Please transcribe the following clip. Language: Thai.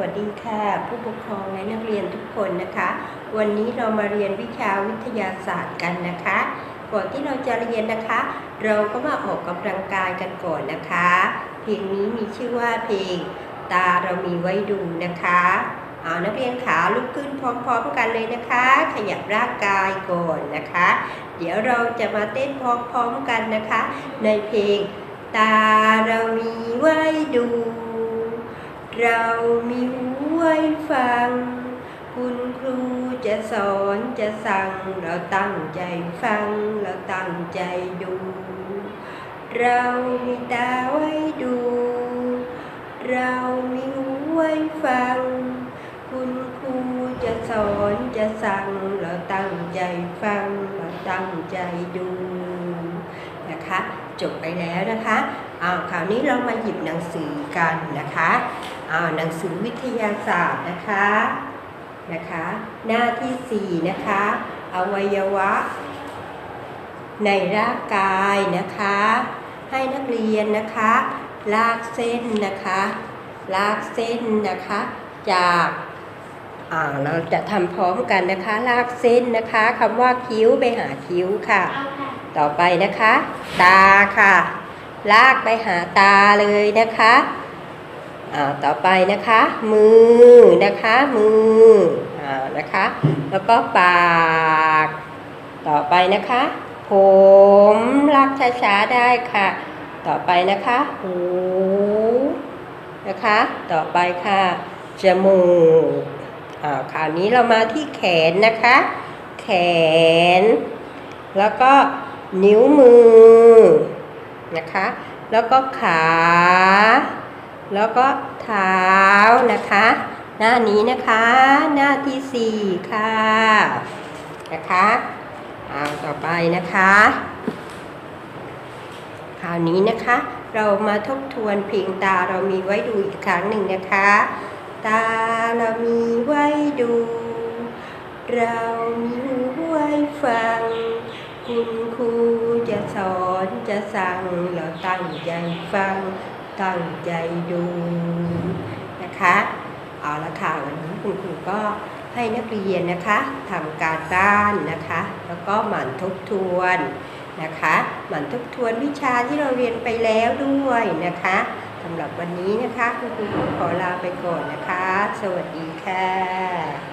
วัสดีค่ะ ผู้ปกครองและนักเรียนทุกคนนะคะ วันนี้เรามาเรียนวิชาวิทยาศาสตร์กันนะคะ ก่อนที่เราจะเรียนนะคะ เราก็มาออกกำลังกายกันก่อนนะคะ เพลงนี้มีชื่อว่าเพลงตาเรามีไว้ดูนะคะเอานักเรียนขาลุกขึ้นพร้อมๆกันเลยนะคะ ขยับร่างกายก่อนนะคะ เดี๋ยวเราจะมาเต้นพร้อมๆกันนะคะ ในเพลงตาเรามีไว้ดู เรามีหูไว้ฟัง คุณครูจะสอนจะสั่ง เราตั้งใจฟัง เราตั้งใจดู เรามีตาไว้ดู เรามีหูไว้ฟัง คุณครูจะสอนจะสั่ง เราตั้งใจฟัง เราตั้งใจดูนะคะ จบไปแล้วนะคะอ้าวคราวนี้เรามาหยิบหนังสือกันนะคะอ้าวหนังสือวิทยาศาสตร์นะคะนะคะ หน้าที่ 4 นะคะ อวัยวะ ในร่างกายนะคะ ให้นักเรียนนะคะ ลากเส้นนะคะ ลากเส้นนะคะ จากอ่าเราจะทำพร้อมกันนะคะ ลากเส้นนะคะคำว่าคิ้วไปหาคิ้วค่ะ ต่อไปนะคะ ตาค่ะ ลากไปหาตาเลยนะคะอ่าต่อไปนะคะ มือนะคะ มืออ่านะคะ แล้วก็ปาก ต่อไปนะคะ ผมลากช้าๆได้ค่ะ ต่อไปนะคะหูนะคะ ต่อไปค่ะ จมูกอ่าคราวนี้เรามาที่แขนนะคะ แขน แล้วก็ นิ้วมือนะคะ แล้วก็ขา แล้วก็เท้านะคะ หน้านี้นะคะ หน้าที่สี่ค่ะนะคะเอาต่อไปนะคะคราวนี้นะคะ เรามาทบทวนเพลงตาเรามีไว้ดูอีกครั้งหนึ่งนะคะ ตาเรามีไว้ดู เรามีหูไว้ฟัง คุณครูจะสอนจะสั่งเราตั้งใจฟัง ตั้งใจดูนะคะเอาละค่ะวันนี้คุณครูก็ให้นักเรียนนะคะทำการบ้านนะคะ แล้วก็หมั่นทบทวนนะคะหมั่นทบทวนวิชาที่เราเรียนไปแล้วด้วยนะคะสำหรับวันนี้นะคะคุณครูขอลาไปก่อนนะคะ สวัสดีค่ะ